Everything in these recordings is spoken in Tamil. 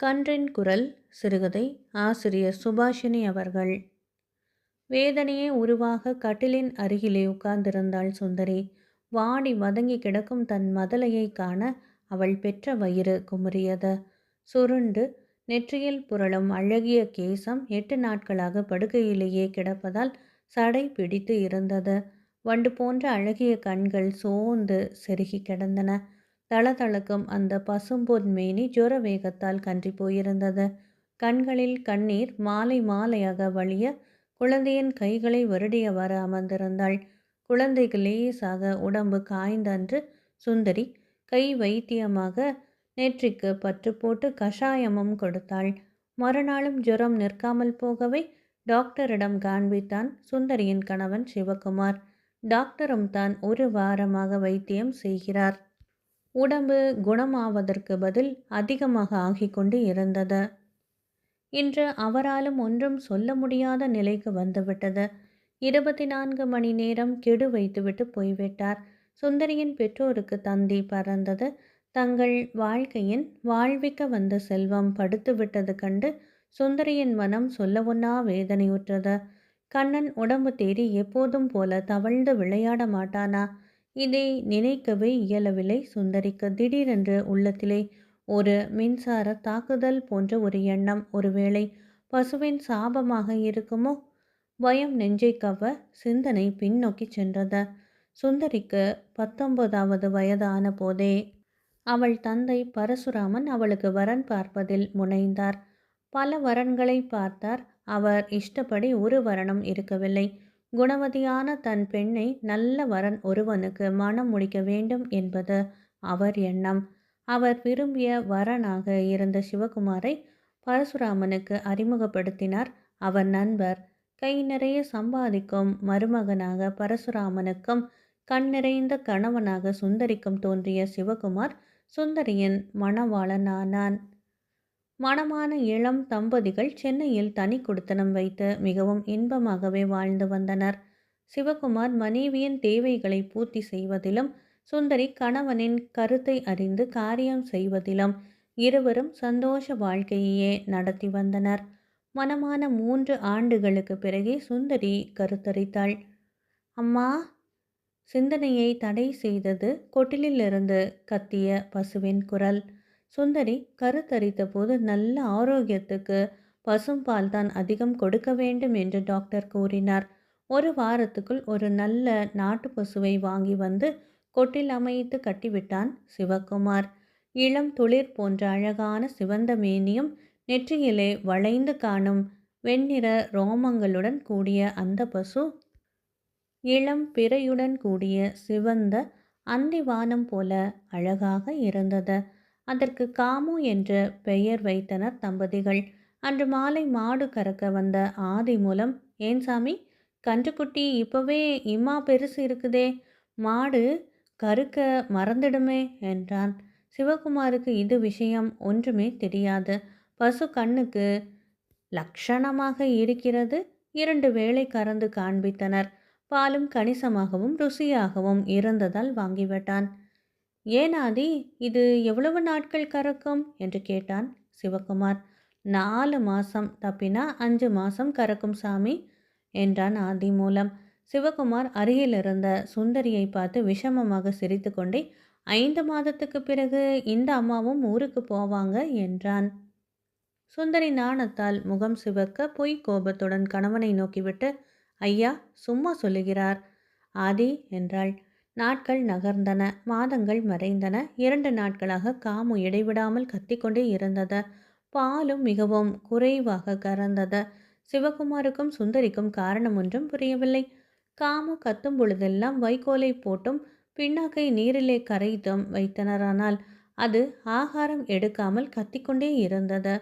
கன்றின் குரல் சிறுகதை ஆசிரியர் சுபாஷினி அவர்கள். வேதனையே உருவாக கட்டிலின் அருகிலே உட்கார்ந்திருந்தாள் சுந்தரி. வாடி வதங்கி கிடக்கும் தன் மதலையை காண அவள் பெற்ற வயிறு குமுறியது. சுருண்டு நெற்றியில் புரளும் அழகிய கேசம் எட்டு நாட்களாக படுக்கையிலேயே கிடப்பதால் சடை பிடித்து இருந்தது. வண்டு போன்ற அழகிய கண்கள் சோர்ந்து செருகி கிடந்தன. தளதளக்கும் அந்த பசும்பொன் மேனி ஜுர வேகத்தால் கன்றி போயிருந்தது. கண்களில் கண்ணீர் மாலை மாலையாக வழிய குழந்தையின் கைகளை வருடியவாறு அமர்ந்திருந்தாள். குழந்தைக்கு லேசாக உடம்பு காய்ந்தன்று சுந்தரி கை வைத்தியமாக நெற்றிக்கு பற்று போட்டு கஷாயமும் கொடுத்தாள். மறுநாளும் ஜுரம் நிற்காமல் போகவே டாக்டரிடம் காண்பித்தான் சுந்தரியின் கணவன் சிவகுமார். டாக்டரும் தான் ஒரு வாரமாக வைத்தியம் செய்கிறார். உடம்பு குணமாவதற்கு பதில் அதிகமாக ஆகிக்கொண்டு இருந்தது. இன்று அவராலும் ஒன்றும் சொல்ல முடியாத நிலைக்கு வந்துவிட்டது. இருபத்தி நான்கு மணி நேரம் கெடு வைத்துவிட்டு போய்விட்டார். சுந்தரியின் பெற்றோருக்கு தந்தி பறந்தது. தங்கள் வாழ்க்கையின் வாழ்விக்க வந்த செல்வம் படுத்து விட்டது கண்டு சுந்தரியின் மனம் சொல்ல ஒன்னா வேதனையுற்றது. கண்ணன் உடம்பு தேறி எப்போதும் போல தவழ்ந்து விளையாட மாட்டானா? இதை நினைக்கவே இயலவில்லை. சுந்தரிக்கு திடீரென்று உள்ளத்திலே ஒரு மின்சார தாக்குதல் போன்ற ஒரு எண்ணம். ஒருவேளை பசுவின் சாபமாக இருக்குமோ? பயம் நெஞ்சை கவ சிந்தனை பின்னோக்கி சென்றது. சுந்தரிக்கு பத்தொன்பதாவது வயதான போதே அவள் தந்தை பரசுராமன் அவளுக்கு வரன் பார்ப்பதில் முனைந்தார். பல வரன்களை பார்த்தார். அவர் இஷ்டப்படி ஒரு வரனும் இருக்கவில்லை. குணவதியான தன் பெண்ணை நல்ல வரன் ஒருவனுக்கு மனம் முடிக்க வேண்டும் என்பது அவர் எண்ணம். அவர் விரும்பிய வரனாக இருந்த சிவகுமாரை பரசுராமனுக்கு அறிமுகப்படுத்தினார் அவர் நண்பர். கை நிறைய சம்பாதிக்கும் மருமகனாக பரசுராமனுக்கும் கண் நிறைந்த கணவனாக சுந்தரிக்கும் தோன்றிய சிவகுமார் சுந்தரியின் மணவாளனானான். மணமான இளம் தம்பதிகள் சென்னையில் தனி குடித்தனம் வைத்து மிகவும் இன்பமாகவே வாழ்ந்து வந்தனர். சிவகுமார் மனைவியின் தேவைகளை பூர்த்தி செய்வதிலும் சுந்தரி கணவனின் கருத்தை அறிந்து காரியம் செய்வதிலும் இருவரும் சந்தோஷ வாழ்க்கையே நடத்தி வந்தனர். மனமான மூன்று ஆண்டுகளுக்கு பிறகே சுந்தரி கருத்தரித்தாள். அம்மா சிந்தனையை தடை செய்தது கொட்டிலிலிருந்து கத்திய பசுவின் குரல். சுந்தரி கருத்தரித்த போது நல்ல ஆரோக்கியத்துக்கு பசும்பால் தான் அதிகம் கொடுக்க வேண்டும் என்று டாக்டர் கூறினார். ஒரு வாரத்துக்குள் ஒரு நல்ல நாட்டு பசுவை வாங்கி வந்து கொட்டில் அமைத்து கட்டிவிட்டான் சிவகுமார். இளம் துளிர் போன்ற அழகான சிவந்த மேனியும் நெற்றியிலே வளைந்து காணும் வெண்ணிற ரோமங்களுடன் கூடிய அந்த பசு இளம் பிறையுடன் கூடிய சிவந்த அந்திவானம் போல அழகாக இருந்தது. அதற்கு காமு என்ற பெயர் வைத்தனர் தம்பதிகள். அன்று மாலை மாடு கறக்க வந்த ஆதி மூலம் ஏன் சாமி கன்றுக்குட்டி இப்போவே இம்மா பெருசு இருக்குதே மாடு கருக்க மறந்துடுமே என்றான். சிவகுமாருக்கு இது விஷயம் ஒன்றுமே தெரியாது. பசு கண்ணுக்கு லக்ஷணமாக இருக்கிறது. இரண்டு வேளை கறந்து காண்பித்தனர். பாலும் கணிசமாகவும் ருசியாகவும் இருந்ததால் வாங்கிவிட்டான். ஏன் ஆதி இது எவ்வளவு நாட்கள் கறக்கும்? என்று கேட்டான் சிவகுமார். நாலு மாதம் தப்பினா அஞ்சு மாதம் கறக்கும் சாமி என்றான் ஆதி மூலம். சிவகுமார் அருகில் இருந்த சுந்தரியை பார்த்து விஷமமாக சிரித்து கொண்டே ஐந்து மாதத்துக்கு பிறகு இந்த அம்மாவும் ஊருக்கு போவாங்க என்றான். சுந்தரி நாணத்தால் முகம் சிவக்க பொய் கோபத்துடன் கணவனை நோக்கிவிட்டு ஐயா சும்மா சொல்லுகிறார். ஆதி என்றாள். நாட்கள் நகர்ந்தன. மாதங்கள் மறைந்தன. இரண்டு நாட்களாக காமு இடைவிடாமல் கத்திக்கொண்டே இருந்தது. பாலும் மிகவும் குறைவாக கறந்தது. சிவகுமாருக்கும் சுந்தரிக்கும் காரணம் ஒன்றும் புரியவில்லை. காமு கத்தும் பொழுதெல்லாம் வைக்கோலை போட்டும் பின்னாக்கை நீரிலே கரைத்தும் வைத்தனரானால் அது ஆகாரம் எடுக்காமல் கத்திக்கொண்டே இருந்தது.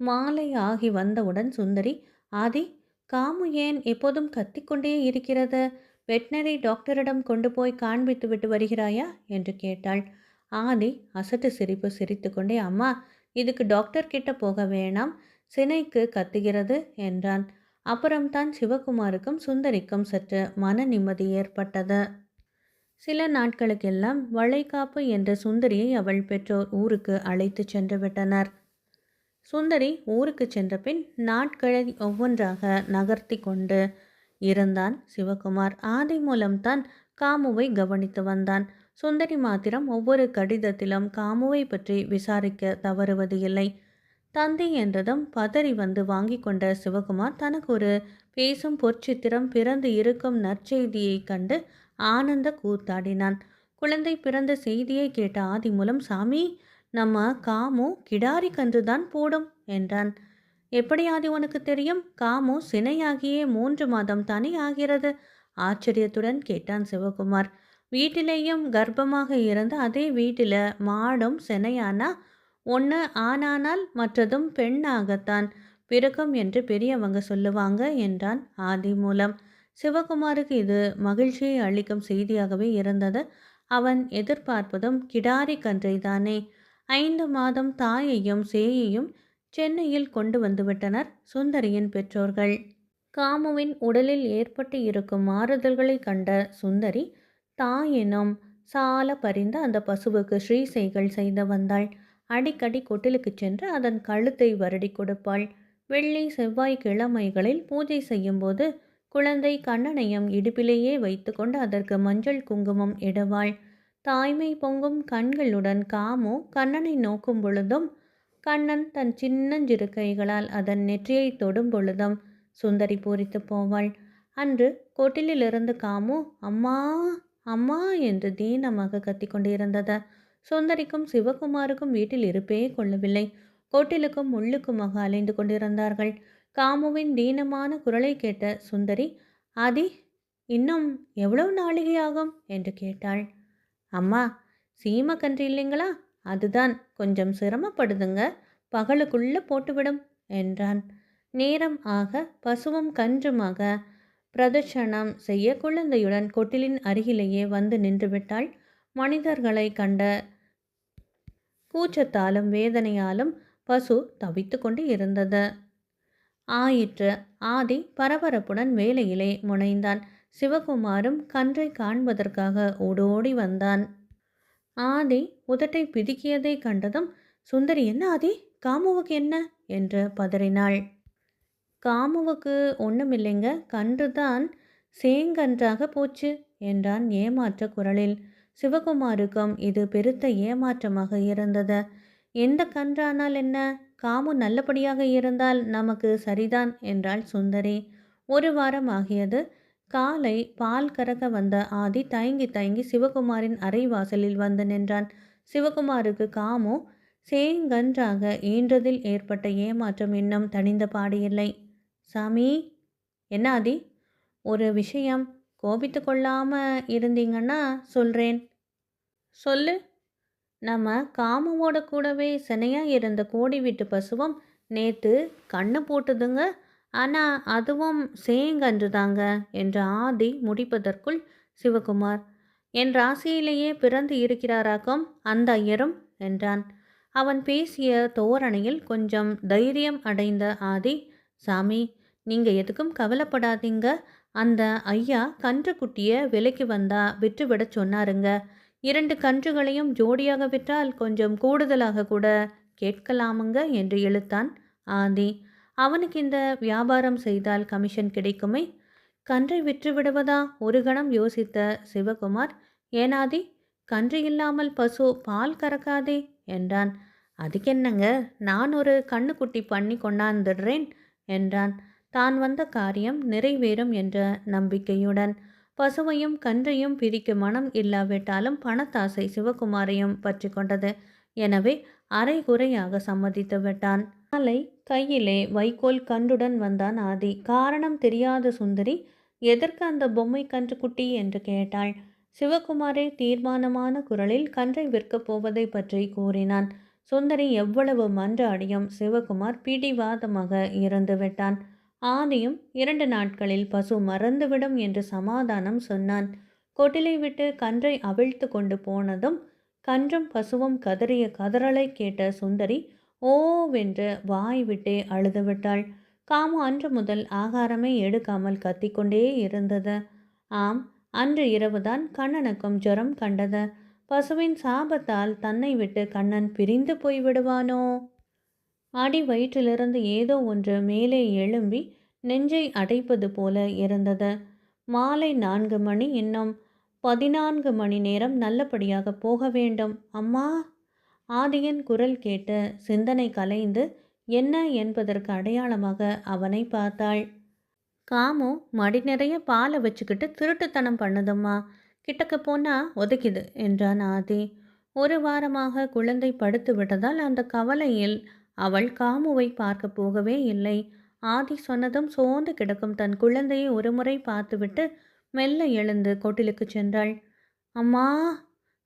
மாலை ஆகி வந்தவுடன் சுந்தரி ஆதி காமு ஏன் எப்போதும் கத்திக்கொண்டே இருக்கிறது? வெட்னரி டாக்டரிடம் கொண்டு போய் காண்பித்து விட்டு வருகிறாயா? என்று கேட்டாள். ஆதி அசட்டு சிரிப்பு சிரித்துக்கொண்டே அம்மா இதுக்கு டாக்டர் கிட்ட போக வேணாம். சினைக்கு கத்துகிறது என்றான். அப்புறம்தான் சிவகுமாருக்கும் சுந்தரிக்கும் சற்று மன நிம்மதி ஏற்பட்டது. சில நாட்களுக்கெல்லாம் வளைகாப்பு என்ற சுந்தரியை அவள் பெற்றோர் ஊருக்கு அழைத்து சென்று விட்டனர். சுந்தரி ஊருக்கு சென்ற பின் நாட்களை ஒவ்வொன்றாக நகர்த்தி கொண்டு இருந்தான். சிவகுமார் ஆதி மூலம்தான் காமுவை கவனித்து வந்தான். சுந்தரி மாத்திரம் ஒவ்வொரு கடிதத்திலும் காமுவை பற்றி விசாரிக்க தவறுவது இல்லை. தந்தை என்றதும் பதறி வந்து வாங்கி கொண்ட சிவகுமார் தனக்கு ஒரு பேசும் பொற்சித்திரம் பிறந்து இருக்கும் நற்செய்தியை கண்டு ஆனந்த கூத்தாடினான். குழந்தை பிறந்த செய்தியை கேட்ட ஆதி மூலம் சாமி நம்ம காமு கிடாரி கன்றுதான் போடும் என்றான். எப்படி ஆதி உனக்கு தெரியும்? காமு சினையாகியே மூன்று மாதம் தானே ஆகிறது ஆச்சரியத்துடன் கேட்டான் சிவகுமார். வீட்டிலேயும் கர்ப்பமாக இருந்து அதே வீட்டில் மாடும் சினையானா? ஒன்று ஆனானால் மற்றதும் பெண்ணாகத்தான். பிறக்கும் என்று பெரியவங்க சொல்லுவாங்க என்றான் ஆதி மூலம். சிவகுமாருக்கு இது மகிழ்ச்சியை அளிக்கும் செய்தியாகவே இருந்தது. அவன் எதிர்பார்ப்பதும் கிடாரி கன்றை தானே ஐந்து மாதம் தாயையும் சேயையும் சென்னையில் கொண்டு வந்துவிட்டனர் சுந்தரியின் பெற்றோர்கள். காமுவின் உடலில் ஏற்பட்டு இருக்கும் மாறுதல்களை கண்ட சுந்தரி தாயினும் சால பறிந்து அந்த பசுவுக்கு ஸ்ரீசைகள் செய்து வந்தாள். அடிக்கடி கொட்டிலுக்கு சென்று அதன் கழுத்தை வருடி கொடுப்பாள். வெள்ளி செவ்வாய் கிழமைகளில் பூஜை செய்யும்போது குழந்தை கண்ணனையும் இடுப்பிலேயே வைத்துக்கொண்டு அதற்கு மஞ்சள் குங்குமம் இடுவாள். தாய்மை பொங்கும் கண்களுடன் காமு கண்ணனை நோக்கும் பொழுதும் கண்ணன் தன் சின்னஞ்சிறு கைகளால் அதன் நெற்றியை தொடும் பொழுதும் சுந்தரி பூரித்து போவாள். அன்று கொட்டிலிலிருந்து காமு அம்மா அம்மா என்று தீனமாக கத்திக்கொண்டிருந்தது சுந்தரிக்கும் சிவகுமாருக்கும் வீட்டில் இருப்பே கொள்ளவில்லை. கோட்டிலுக்கும் முள்ளுக்குமாக அலைந்து கொண்டிருந்தார்கள். காமுவின் தீனமான குரலை கேட்ட சுந்தரி ஆதி இன்னும் எவ்வளவு நாளிகை ஆகும் என்று கேட்டாள். அம்மா சீம கன்று இல்லைங்களா? அதுதான் கொஞ்சம் சிரமப்படுதுங்க. பகலுக்குள்ளே போட்டுவிடும் என்றான். நேரம் ஆக பசுவும் கன்றுமாக பிரதட்சணம் செய்ய குழந்தையுடன் கொட்டிலின் அருகிலேயே வந்து நின்றுவிட்டாள். மனிதர்களை கண்ட கூச்சத்தாலும் வேதனையாலும் பசு தவித்து கொண்டு இருந்தது. ஆயிற்று. ஆதி பரபரப்புடன் வேலையிலே முனைந்தான். சிவகுமாரும் கன்றை காண்பதற்காக ஓடோடி வந்தான். ஆதி உதட்டை பிதுக்கியதை கண்டதும் சுந்தரி என்ன ஆதி காமுவுக்கு என்ன? என்று பதறினாள். காமுவுக்கு ஒன்றுமில்லைங்க கன்று தான் சேங்கன்றாக போச்சு என்றான் ஏமாற்ற குரலில். சிவகுமாருக்கும் இது பெருத்த ஏமாற்றமாக இருந்தது. எந்த கன்றானால் என்ன? காமு நல்லபடியாக இருந்தால் நமக்கு சரிதான் என்றாள் சுந்தரி. ஒரு வாரம் ஆகியது காலை பால் கறக்க வந்த ஆதி தயங்கி தயங்கி சிவகுமாரின் அறை வாசலில் வந்து நின்றான். சிவகுமாருக்கு காமு? சேங்கன்றாக ஈன்றதில் ஏற்பட்ட ஏமாற்றம் இன்னும் தணிந்த பாடியில்லை. சாமி என்ன ஆதி? ஒரு விஷயம் கோபித்து கொள்ளாம இருந்தீங்கன்னா சொல்கிறேன் சொல்லு. நம்ம காமுவோட கூடவே சினையாக இருந்த கோடி வீட்டு பசுவம் நேற்று கண்ணை போட்டுதுங்க. ஆனால் அதுவும் சேங்கன்று தாங்க என்ற ஆதி முடிப்பதற்குள் சிவகுமார். என் ராசியிலேயே பிறந்து இருக்கிறாராக்கும் அந்த ஐயரும் என்றான். அவன் பேசிய தோரணையில் கொஞ்சம் தைரியம் அடைந்த ஆதி சாமி நீங்கள் எதுக்கும் கவலைப்படாதீங்க. அந்த ஐயா கன்றுக்குட்டியை விலைக்கு வந்தா விற்றுவிட சொன்னாருங்க. இரண்டு கன்றுகளையும் ஜோடியாக விற்றால் கொஞ்சம் கூடுதலாக கூட கேட்கலாமுங்க என்று இழுத்தான் ஆதி. அவனுக்கு இந்த வியாபாரம் செய்தால் கமிஷன் கிடைக்குமே? கன்றை விற்று விடுவதா ஒரு கணம் யோசித்த சிவகுமார் ஏனாதி கன்று இல்லாமல் பசு பால் கறக்காதே என்றான். அதுக்கென்னங்க? நான் ஒரு கண்ணுக்குட்டி பண்ணி கொண்டாந்துடுறேன் என்றான். தான் வந்த காரியம் நிறைவேறும் என்ற நம்பிக்கையுடன். பசுவையும் கன்றையும் பிரிக்க மனம் இல்லாவிட்டாலும் பணத்தாசை சிவகுமாரையும் பற்றி கொண்டது. எனவே அரை குறையாக சம்மதித்து விட்டான் நாளை கையிலே வைக்கோல் கன்றுடன் வந்தான் ஆதி. காரணம் தெரியாத சுந்தரி எதற்கு அந்த பொம்மை கன்று குட்டி என்று கேட்டாள். சிவகுமாரை தீர்மானமான குரலில் கன்றை விற்கப் போவதை பற்றி கூறினான். சுந்தரி எவ்வளவு மன்றாடியும் சிவகுமார் பிடிவாதமாக இருந்து விட்டான். ஆதியும் இரண்டு நாட்களில் பசு மறந்துவிடும் என்று சமாதானம் சொன்னான். கொட்டிலை விட்டு கன்றை அவிழ்த்து கொண்டு போனதும் கன்றும் பசுவும் கதறிய கதறலை கேட்ட சுந்தரி ஓவென்று வாய் விட்டே அழுதுவிட்டாள். காமு அன்று முதல் ஆகாரமே எடுக்காமல் கத்திக்கொண்டே இருந்தது. ஆம் அன்று இரவுதான் கண்ணனுக்கும் ஜுரம் கண்டது. பசுவின் சாபத்தால் தன்னை விட்டு கண்ணன் பிரிந்து போய்விடுவானோ? அடி வயிற்றிலிருந்து ஏதோ ஒன்று மேலே எழும்பி நெஞ்சை அடைப்பது போல இருந்தது. மாலை நான்கு மணி இன்னும் பதினான்கு மணி நேரம் நல்லபடியாக போக வேண்டும். அம்மா! ஆதியின் குரல் கேட்டு சிந்தனை கலைந்து என்ன என்பதற்கு அடையாளமாக அவனை பார்த்தாள். காமு மடி நிறைய பாலை வச்சுக்கிட்டு திருட்டுத்தனம் பண்ணுதம்மா. கிட்டக்க போனா ஒதுக்கிது என்றான் ஆதி. ஒரு வாரமாக குழந்தை படுத்து விட்டதால் அந்த கவலையில் அவள் காமுவை பார்க்க போகவே இல்லை. ஆதி சொன்னதும் சோர்ந்து கிடக்கும் தன் குழந்தையை ஒருமுறை பார்த்துவிட்டு மெல்ல எழுந்து கொட்டிலுக்கு சென்றாள். அம்மா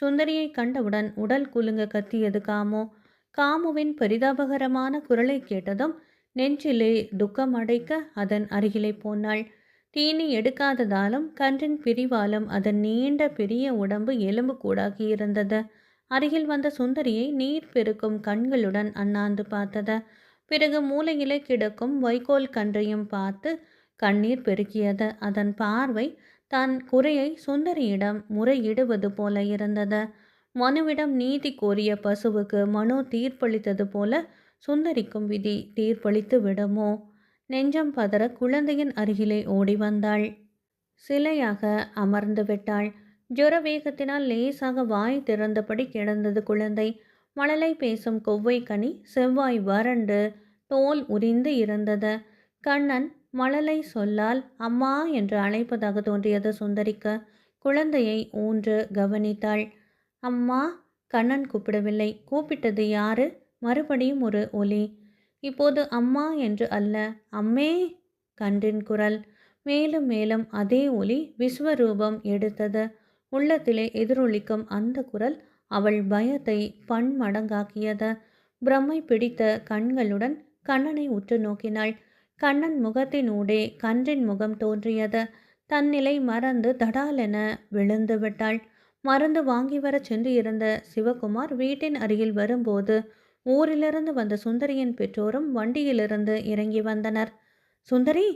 சுந்தரியை கண்டவுடன் உடல் குலுங்க கத்தியது காமு? காமுவின் பரிதாபகரமான குரலை கேட்டதும் நெஞ்சிலே துக்கம் அடைக்க அதன் அருகிலே போனாள். தீனி எடுக்காததாலும் கன்றின் பிரிவாலும் அதன் நீண்ட பெரிய உடம்பு எலும்பு கூடாகி இருந்தது அருகில் வந்த சுந்தரியை நீர் பெருக்கும் கண்களுடன் அண்ணாந்து பார்த்தது. பிறகு மூலையிலே கிடக்கும் வைக்கோல் கன்றையும் பார்த்து கண்ணீர் பெருக்கியது. அதன் பார்வை தன் குறையை சுந்தரியிடம் முறையிடுவது போல இருந்தது. மனுவிடம் நீதி கோரிய பசுவுக்கு மனு தீர்ப்பளித்தது போல சுந்தரிக்கும் விதி தீர்ப்பளித்து விடுமோ? நெஞ்சம் பதற குழந்தையின் அருகிலே ஓடி வந்தாள். சிலையாக அமர்ந்து விட்டாள். ஜுர வேகத்தினால் லேசாக வாய் திறந்தபடி கிடந்தது குழந்தை. மழலை பேசும் கொவ்வை கனி செவ்வாய் வறண்டு தோல் உரிந்து இருந்தது. கண்ணன் மழலை சொல்லால் அம்மா என்று அழைப்பதாக தோன்றியது சுந்தரிக்கு. குழந்தையை ஊன்று கவனித்தாள். அம்மா கண்ணன் கூப்பிடவில்லை. கூப்பிட்டது யாரு? மறுபடியும் ஒரு ஒலி. இப்போது அம்மா என்று அல்ல அம்மே! கன்றின் குரல். மேலும் மேலும் அதே ஒலி விஸ்வரூபம் எடுத்தது. உள்ளத்திலே எதிரொலிக்கும் அந்த குரல் அவள் பயத்தை பன்மடங்காக்கியது. பிரம்மை பிடித்த கண்களுடன் கண்ணனை உற்று நோக்கினாள். கண்ணன் முகத்தினூடே கன்றின் முகம் தோன்றியது. தன்னிலை மறந்து தடாலென விழுந்து விட்டாள். மருந்து வாங்கி வர சென்று இருந்த சிவகுமார் வீட்டின் அருகில் வரும்போது ஊரிலிருந்து வந்த சுந்தரியின் பெற்றோரும் வண்டியிலிருந்து இறங்கி வந்தனர். சுந்தரி!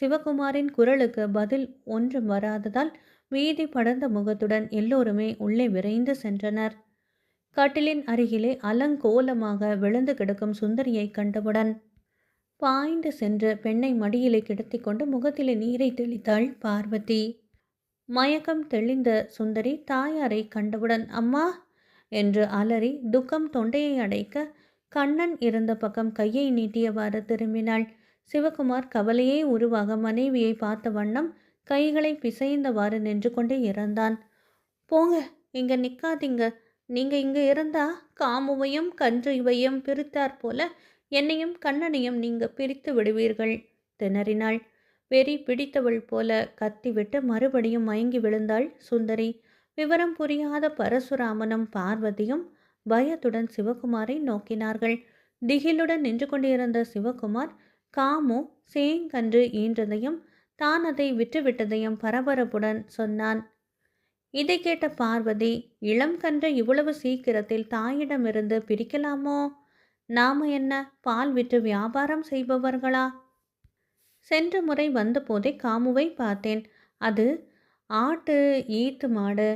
சிவகுமாரின் குரலுக்கு பதில் ஒன்றும் வராததால் வீதி படர்ந்த முகத்துடன் எல்லோருமே உள்ளே விரைந்து சென்றனர். கட்டிலின் அருகிலே அலங்கோலமாக விழுந்து கிடக்கும் சுந்தரியை கண்டவுடன் பாய்ந்து சென்று பெண்ணை மடியிலே கிடத்தி கொண்டு முகத்திலே நீரை தெளித்தாள் பார்வதி. மயக்கம் தெளிந்த சுந்தரி தாயாரை கண்டவுடன் அம்மா! என்று அலறி துக்கம் தொண்டையை அடைக்க கண்ணன் இருந்த பக்கம் கையை நீட்டியவாறு திரும்பினாள். சிவகுமார் கவலையே உருவாக மனைவியை பார்த்த வண்ணம் கைகளை பிசைந்தவாறு நின்று கொண்டே இறந்தான். போங்க இங்க நிக்காதீங்க. நீங்க இங்க இருந்தா காமுவையும் கன்றுவையும் பிரித்தாற் போல என்னையும் கண்ணனையும் நீங்க பிரித்து விடுவீர்கள் திணறினாள். வெறி பிடித்தவள் போல கத்திவிட்டு மறுபடியும் மயங்கி விழுந்தாள் சுந்தரி. விவரம் புரியாத பரசுராமனும் பார்வதியும் பயத்துடன் சிவகுமாரை நோக்கினார்கள். திகிலுடன் நின்று கொண்டிருந்த சிவகுமார் காமு சேங்கன்று ஈன்றதையும் தான் அதை விட்டுவிட்டதையும் பரபரப்புடன் சொன்னான். இதை கேட்ட பார்வதி இளம் கன்று இவ்வளவு சீக்கிரத்தில் தாயிடமிருந்து பிரிக்கலாமோ? நாம என்ன பால் விற்று வியாபாரம் செய்பவர்களா? சென்ற முறை வந்தபோதே காமுவை பார்த்தேன். அது ஆட்டு ஈத்து மாடு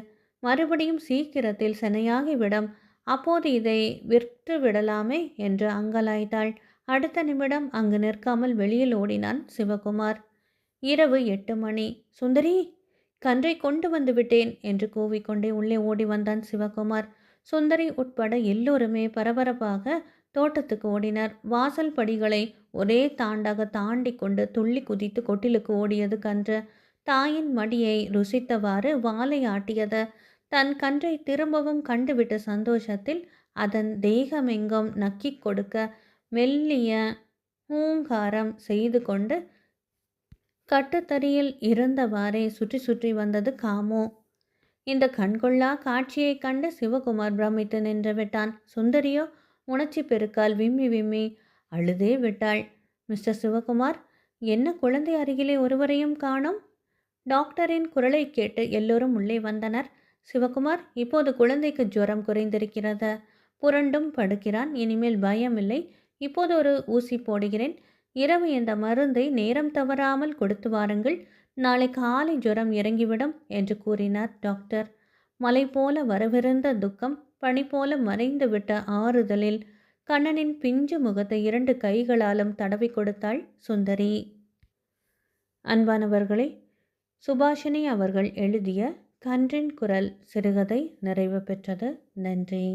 மறுபடியும் சீக்கிரத்தில் செனையாகிவிடும். அப்போது இதை விற்று விடலாமே என்று அங்கலாய்த்தாள். அடுத்த நிமிடம் அங்கு நிற்காமல் வெளியில் ஓடினான் சிவகுமார். இரவு எட்டு மணி. சுந்தரி கன்றை கொண்டு வந்து விட்டேன் என்று கூவிக்கொண்டே உள்ளே ஓடி வந்தான் சிவகுமார். சுந்தரி உட்பட எல்லோருமே பரபரப்பாக தோட்டத்துக்கு ஓடினர். வாசல் படிகளை ஒரே தாண்டாக தாண்டி கொண்டு துள்ளி குதித்து கொட்டிலுக்கு ஓடியது கன்று. தாயின் மடியை ருசித்தவாறு வாலை ஆட்டியது. தன் கன்றை திரும்பவும் கண்டுவிட்ட சந்தோஷத்தில் அதன் தேகமெங்கும் நக்கிக் கொடுக்க மெல்லிய ஹூங்காரம் செய்து கொண்டு கட்டுத்தறியில் இருந்தவாறே சுற்றி சுற்றி வந்தது காமோ. இந்த கண்கொள்ளா காட்சியைக் கண்டு சிவகுமார் பிரமித்து நின்றுவிட்டான் சுந்தரியோ உணர்ச்சி பெருக்கால் விம்மி விம்மி அழுதே விட்டாள். மிஸ்டர் சிவகுமார் என்ன குழந்தை அருகிலே ஒருவரையும் காணோம்? டாக்டரின் குரலை கேட்டு எல்லோரும் உள்ளே வந்தனர். சிவகுமார் இப்போது குழந்தைக்கு ஜுரம் குறைந்திருக்கிறது. புரண்டும் படுக்கிறான். இனிமேல் பயமில்லை. இப்போது ஒரு ஊசி போடுகிறேன். இரவு இந்த மருந்தை நேரம் தவறாமல் கொடுத்து வாருங்கள். நாளை காலை ஜுரம் இறங்கிவிடும் என்று கூறினார் டாக்டர். மலை போல வரவிருந்த துக்கம் பனி போல மறைந்துவிட்ட ஆறுதலில் கண்ணனின் பிஞ்சு முகத்தை இரண்டு கைகளாலும் தடவி கொடுத்தாள் சுந்தரி. அன்பானவர்களே சுபாஷினி அவர்கள் எழுதிய கன்றின் குரல் சிறுகதை நிறைவு பெற்றது. நன்றி.